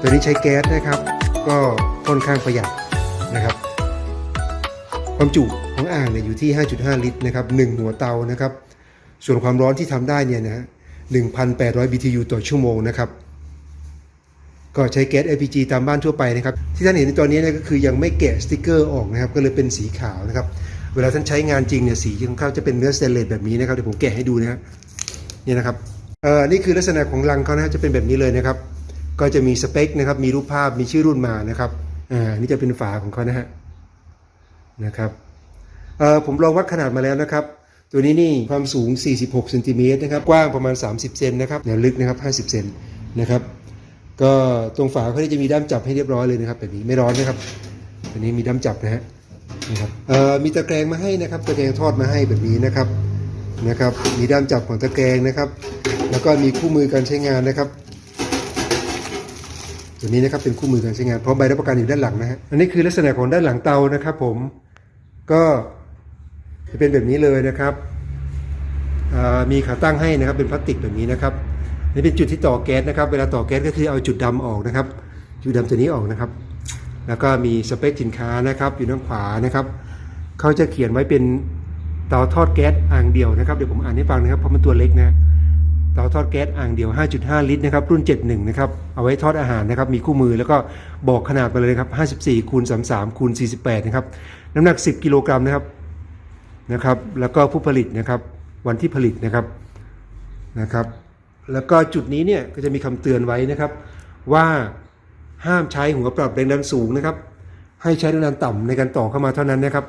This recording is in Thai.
ตัวนี้ใช้แก๊สนะครับ ก็ค่อนข้างประหยัดนะครับ ความจุของอ่างเนี่ยอยู่ที่ 5.5 ลิตรนะครับ1หัวเตานะครับ ส่วนความร้อนที่ทำได้เนี่ยนะฮะ1,800 BTU ต่อชั่วโมงนะครับก็ใช้แก๊ส LPG ตามบ้านทั่วไปนะครับ ที่ท่านเห็นในตอนนี้เนี่ยก็คือยังไม่แกะสติกเกอร์ออกนะครับ ก็เลยเป็นสีขาวนะครับ เวลาท่านใช้งานจริงเนี่ยสีของเขาจะเป็นเนื้อสเตนเลสแบบนี้นะครับเดี๋ยวผมแกะให้ดูนะฮะนี่นะครับเอ่อนี่คือลักษณะของรังเขานะฮะจะเป็นแบบนี้เลยนะครับ ก็จะมีสเปคนะครับ มีรูปภาพมีชื่อรุ่นมานะครับอ่านี่จะเป็นฝาของเขานะฮะนะครับเอ่อผมลองวัดขนาดมาแล้วนะครับ ตัวนี้นี่ความสูง 46เซนติเมตรนะครับ กว้างประมาณ 30เซนนะครับแนวลึกนะครับ 50เซนนะครับ ก็ตรงฝาเขาจะมีด้ามจับให้เรียบร้อยเลยนะครับแบบนี้ไม่ร้อนนะครับตัวนี้มีด้ามจับนะฮะนะครับเอ่อมีตะแกรงมาให้นะครับ ตะแกรงทอดมาให้แบบนี้นะครับนะครับ มีด้ามจับของตะแกรงนะครับ แล้วก็มีคู่มือการใช้งานนะครับ ตัวนี้นะครับเป็นคู่มือการใช้งานพร้อมใบรับประกันอยู่ด้านหลังนะฮะอันนี้คือลักษณะของด้านหลังเตานะครับ ผมก็จะเป็นแบบนี้เลยนะครับมีขาตั้งให้นะครับเป็นพลาสติกแบบนี้นะครับนี่เป็นจุดที่ต่อแก๊สนะครับ เวลาต่อแก๊สก็คือเอาจุดดำออกนะครับ จุดดำตัวนี้ออกนะครับ แล้วก็มีสเปคสินค้านะครับ อยู่ด้านขวานะครับเขาจะเขียนไว้เป็นเตาทอดแก๊สอ่างเดียวนะครับเดี๋ยวผมอ่านให้ฟังนะครับเพราะมันตัวเล็กนะ เตาทอดแก๊สอ่างเดียว 5.5 ลิตรนะครับรุ่น 71 นะครับเอาไว้ทอดอาหารนะครับมีคู่มือแล้วก็บอกขนาดไปเลยครับ54คูณ33คูณ48 นะครับน้ำหนัก 10 กิโลกรัมนะครับนะครับแล้วก็ผู้ผลิตนะครับวันที่ผลิตนะครับนะครับ แล้วก็จุดนี้เนี่ยก็จะมีคำเตือนไว้นะครับ ว่าห้ามใช้หัวปรับแรงดันสูงนะครับ ให้ใช้แรงดันต่ำในการต่อเข้ามาเท่านั้นนะครับ